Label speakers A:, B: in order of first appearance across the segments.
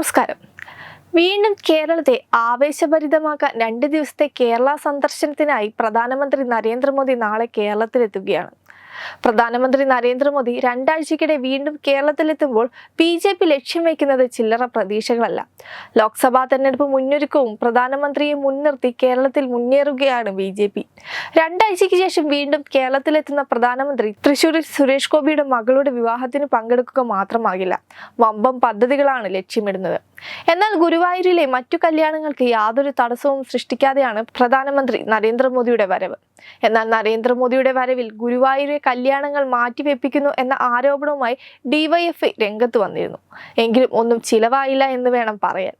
A: നമസ്കാരം. വീണ്ടും കേരളത്തെ ആവേശഭരിതമാക്കാൻ രണ്ട് ദിവസത്തെ കേരള സന്ദർശനത്തിനായി പ്രധാനമന്ത്രി നരേന്ദ്രമോദി നാളെ കേരളത്തിലെത്തുകയാണ്. പ്രധാനമന്ത്രി നരേന്ദ്രമോദി രണ്ടാഴ്ചയ്ക്കിടെ വീണ്ടും കേരളത്തിലെത്തുമ്പോൾ ബി ജെ പി ലക്ഷ്യം വയ്ക്കുന്നത് ചില്ലറ പ്രതീക്ഷകളല്ല. ലോക്സഭാ തെരഞ്ഞെടുപ്പ് മുന്നൊരുക്കവും പ്രധാനമന്ത്രിയെ മുൻനിർത്തി കേരളത്തിൽ മുന്നേറുകയാണ് ബി ജെ പി. രണ്ടാഴ്ചയ്ക്ക് ശേഷം വീണ്ടും കേരളത്തിലെത്തുന്ന പ്രധാനമന്ത്രി തൃശൂരിൽ സുരേഷ് ഗോപിയുടെ മകളുടെ വിവാഹത്തിന് പങ്കെടുക്കുക മാത്രമാകില്ല. വമ്പം പദ്ധതികളാണ് ലക്ഷ്യമിടുന്നത്. എന്നാൽ ഗുരുവായൂരിലെ മറ്റു കല്യാണങ്ങൾക്ക് യാതൊരു തടസ്സവും സൃഷ്ടിക്കാതെയാണ് പ്രധാനമന്ത്രി നരേന്ദ്രമോദിയുടെ വരവ്. എന്നാൽ നരേന്ദ്രമോദിയുടെ വരവിൽ ഗുരുവായൂരെ കല്യാണങ്ങൾ മാറ്റിവെപ്പിക്കുന്നു എന്ന ആരോപണവുമായി ഡിവൈഎഫ്ഐ രംഗത്ത് വന്നിരുന്നു. എങ്കിലും ഒന്നും ചിലവായില്ല എന്ന് വേണം പറയാൻ.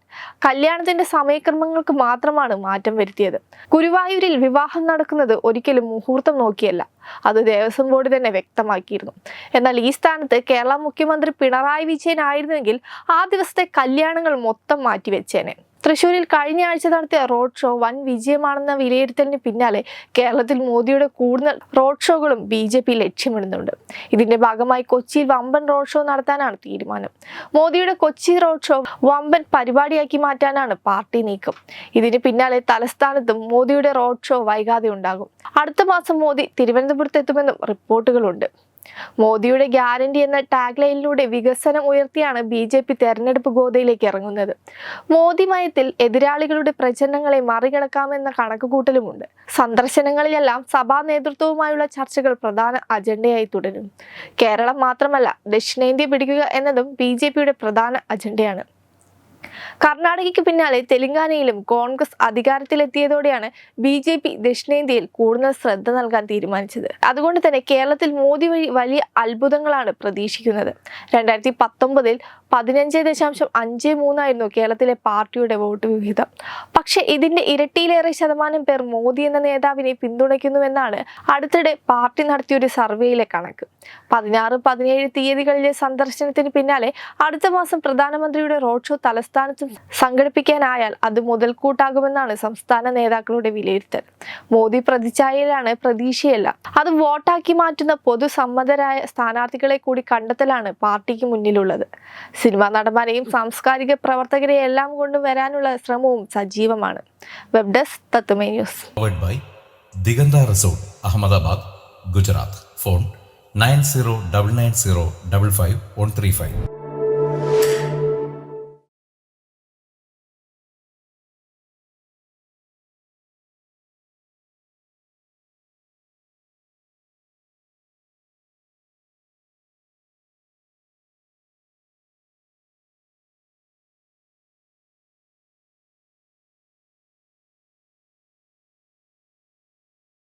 A: കല്യാണത്തിന്റെ സമയക്രമങ്ങൾക്ക് മാത്രമാണ് മാറ്റം വരുത്തിയത്. ഗുരുവായൂരിൽ വിവാഹം നടക്കുന്നത് ഒരിക്കലും മുഹൂർത്തം നോക്കിയല്ല. അത് ദേവസ്വം ബോർഡ് തന്നെ വ്യക്തമാക്കിയിരുന്നു. എന്നാൽ ഈ സ്ഥാനത്ത് കേരള മുഖ്യമന്ത്രി പിണറായി വിജയൻ ആയിരുന്നുവെങ്കിൽ ആ ദിവസത്തെ കല്യാണങ്ങൾ മൊത്തം മാറ്റിവെച്ചേനെ. തൃശൂരിൽ കഴിഞ്ഞ ആഴ്ച നടത്തിയ റോഡ് ഷോ വൻ വിജയമാണെന്ന വിലയിരുത്തലിന് പിന്നാലെ കേരളത്തിൽ മോദിയുടെ കൂടുതൽ റോഡ് ഷോകളും ബി ജെ പി ലക്ഷ്യമിടുന്നുണ്ട്. ഇതിന്റെ ഭാഗമായി കൊച്ചിയിൽ വമ്പൻ റോഡ് ഷോ നടത്താനാണ് തീരുമാനം. മോദിയുടെ കൊച്ചി റോഡ് ഷോ വമ്പൻ പരിപാടിയാക്കി മാറ്റാനാണ് പാർട്ടി നീക്കം. ഇതിന് പിന്നാലെ തലസ്ഥാനത്തും മോദിയുടെ റോഡ് ഷോ വൈകാതെ ഉണ്ടാകും. അടുത്ത മാസം മോദി തിരുവനന്തപുരത്ത് എത്തുമെന്നും റിപ്പോർട്ടുകളുണ്ട്. മോദിയുടെ ഗ്യാരണ്ടി എന്ന ടാഗ് ലൈനിലൂടെ വികസനം ഉയർത്തിയാണ് ബി ജെ പി തെരഞ്ഞെടുപ്പ് ഗോതയിലേക്ക് ഇറങ്ങുന്നത്. മോദി മയത്തിൽ എതിരാളികളുടെ പ്രചരണങ്ങളെ മറികടക്കാമെന്ന കണക്കുകൂട്ടലുമുണ്ട്. സന്ദർശനങ്ങളിലെല്ലാം സഭാ നേതൃത്വവുമായുള്ള ചർച്ചകൾ പ്രധാന അജണ്ടയായി തുടരും. കേരളം മാത്രമല്ല ദക്ഷിണേന്ത്യ പിടിക്കുക എന്നതും ബി പ്രധാന അജണ്ടയാണ്. കർണാടകയ്ക്ക് പിന്നാലെ തെലങ്കാനയിലും കോൺഗ്രസ് അധികാരത്തിലെത്തിയതോടെയാണ് ബി ജെ പി ദക്ഷിണേന്ത്യയിൽ കൂടുതൽ ശ്രദ്ധ നൽകാൻ തീരുമാനിച്ചത്. അതുകൊണ്ട് തന്നെ കേരളത്തിൽ മോദി വഴി വലിയ അത്ഭുതങ്ങളാണ് പ്രതീക്ഷിക്കുന്നത്. രണ്ടായിരത്തി പത്തൊമ്പതിൽ പതിനഞ്ച് ദശാംശം അഞ്ച് മൂന്നായിരുന്നു കേരളത്തിലെ പാർട്ടിയുടെ വോട്ട് വിഹിതം. പക്ഷേ ഇതിന്റെ ഇരട്ടിയിലേറെ ശതമാനം പേർ മോദി എന്ന നേതാവിനെ പിന്തുണയ്ക്കുന്നുവെന്നാണ് അടുത്തിടെ പാർട്ടി നടത്തിയ ഒരു സർവേയിലെ കണക്ക്. പതിനാറ് പതിനേഴ് തീയതികളിലെ സന്ദർശനത്തിന് പിന്നാലെ അടുത്ത മാസം പ്രധാനമന്ത്രിയുടെ റോഡ് ഷോ തലസ്ഥാനത്ത് സംഘടിപ്പിക്കാനായാൽ അത് മുതൽക്കൂട്ടാകുമെന്നാണ് സംസ്ഥാന നേതാക്കളുടെ വിലയിരുത്തൽ. മോദി പ്രതിച്ഛായയിലാണ് പ്രതീക്ഷയല്ല. അത് വോട്ടാക്കി മാറ്റുന്ന പൊതുസമ്മതരായ സ്ഥാനാർത്ഥികളെ കൂടി കണ്ടെത്തലാണ് പാർട്ടിക്ക് മുന്നിലുള്ളത്. സിനിമാ നടന്മാരെയും സാംസ്കാരിക പ്രവർത്തകരെയും എല്ലാം കൊണ്ടും വരാനുള്ള ശ്രമവും സജീവമാണ്. Web desk തത്തുമേ news
B: double nine zero double five one three 9099055135.